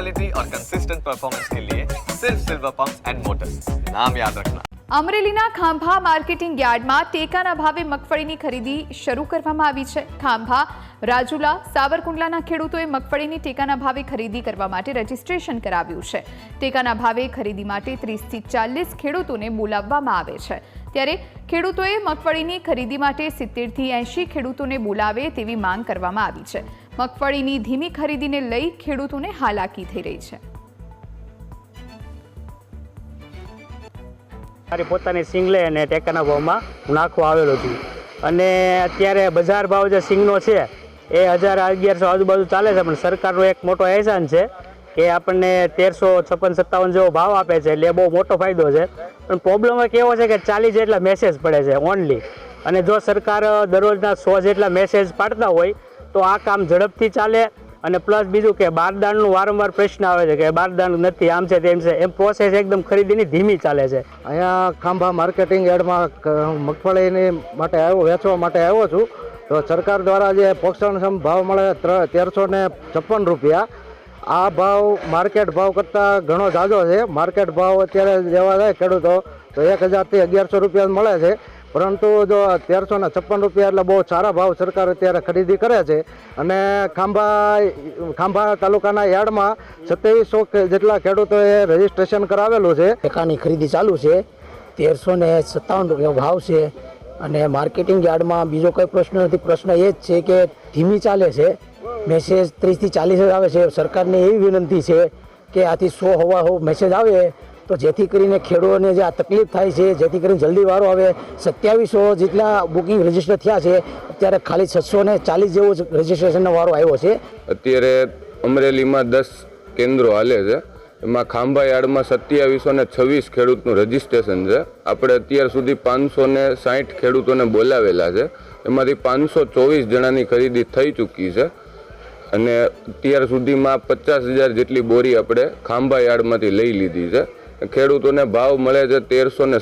Quality और consistent performance के लिए सिर्फ सिल्वर पंप एंड मोटर्स नाम याद रखना અમરેલીના ખાંભા માર્કેટિંગ યાર્ડમાં ટેકાના ભાવે મગફળીની ખરીદી શરૂ કરવામાં આવી છે ખાંભા રાજુલા સાવરકુંડલાના ખેડૂતોએ મગફળીની ટેકાના ભાવે ખરીદી કરવા માટે રજીસ્ટ્રેશન કરાવ્યું છે ટેકાના ભાવે ખરીદી માટે ત્રીસથી ચાલીસ ખેડૂતોને બોલાવવામાં આવે છે ત્યારે ખેડૂતોએ મગફળીની ખરીદી માટે સિત્તેરથી એંશી ખેડૂતોને બોલાવે તેવી માંગ કરવામાં આવી છે. મગફળીની ધીમી ખરીદીને લઈ ખેડૂતોને હાલાકી થઈ રહી છે. મારી પોતાની સિંગલે અને ટેકાના ભાવમાં હું નાખવા આવેલો છું. અને અત્યારે બજાર ભાવ જે સિંગનો છે, એ હજાર અગિયારસો આજુબાજુ ચાલે છે, પણ સરકારનો એક મોટો એહસાન છે કે આપણને તેરસો છપ્પન સત્તાવન જેવો ભાવ આપે છે, એટલે બહુ મોટો ફાયદો છે. પણ પ્રોબ્લેમ એક એવો છે કે ચાલીસ જેટલા મેસેજ પડે છે ઓનલી અને જો સરકાર દરરોજના સો જેટલા મેસેજ પાડતા હોય, તો આ કામ ઝડપથી ચાલે અને પ્લસ બીજું કે બારદાનનું વારંવાર પ્રશ્ન આવે છે કે બારદાન નથી, આમ છે તેમ છે. એમ પ્રોસેસ એકદમ ખરીદીની ધીમી ચાલે છે. અહીંયા ખાંભા માર્કેટિંગ યાર્ડમાં મગફળીની માટે આવ્યો, વેચવા માટે આવ્યો છું. તો સરકાર દ્વારા જે પોષણક્ષમ ભાવ મળે તેરસો ને છપ્પન રૂપિયા આ ભાવ માર્કેટ ભાવ કરતાં ઘણો ઝાઝો છે. માર્કેટ ભાવ અત્યારે જેવા જાય ખેડૂતો, તો એક હજારથી અગિયારસો રૂપિયા મળે છે. પરંતુ જો તેરસો ને છપ્પન રૂપિયા એટલે બહુ સારા ભાવ સરકાર અત્યારે ખરીદી કરે છે. અને ખાંભા ખાંભા તાલુકાના યાર્ડમાં સત્યાવીસો જેટલા ખેડૂતોએ રજીસ્ટ્રેશન કરાવેલું છે. ટેકાની ખરીદી ચાલુ છે. તેરસો ને સત્તાવન રૂપિયા ભાવ છે. અને માર્કેટિંગ યાર્ડમાં બીજો કોઈ પ્રશ્ન નથી. પ્રશ્ન એ જ છે કે ધીમી ચાલે છે. મેસેજ ત્રીસથી ચાલીસ જ આવે છે. સરકારને એવી વિનંતી છે કે આથી સો હવા હો મેસેજ આવે. તો જેથી કરીને ખેડૂતોને જે આ તકલીફ થાય છે, જેથી કરીને જલ્દી વારો આવે. સત્યાવીસો જેટલા બુકિંગ રજિસ્ટર થયા છે, અત્યારે ખાલી છસો ને ચાલીસ જેવો જ રજીસ્ટ્રેશનનો વારો આવ્યો છે. અત્યારે અમરેલીમાં દસ કેન્દ્રો હાલે છે. એમાં ખાંભા યાર્ડમાં સત્યાવીસો ને છવ્વીસ ખેડૂતનું રજીસ્ટ્રેશન છે. આપણે અત્યાર સુધી પાંચસો ને સાહીઠ ખેડૂતોને બોલાવેલા છે. એમાંથી પાંચસો ચોવીસ જણાની ખરીદી થઈ ચૂકી છે. અને અત્યાર સુધીમાં પચાસ હજાર જેટલી બોરી આપણે ખાંભા યાર્ડમાંથી લઈ લીધી છે. ખેડૂતોને ભાવ મળે છે તેરસો ને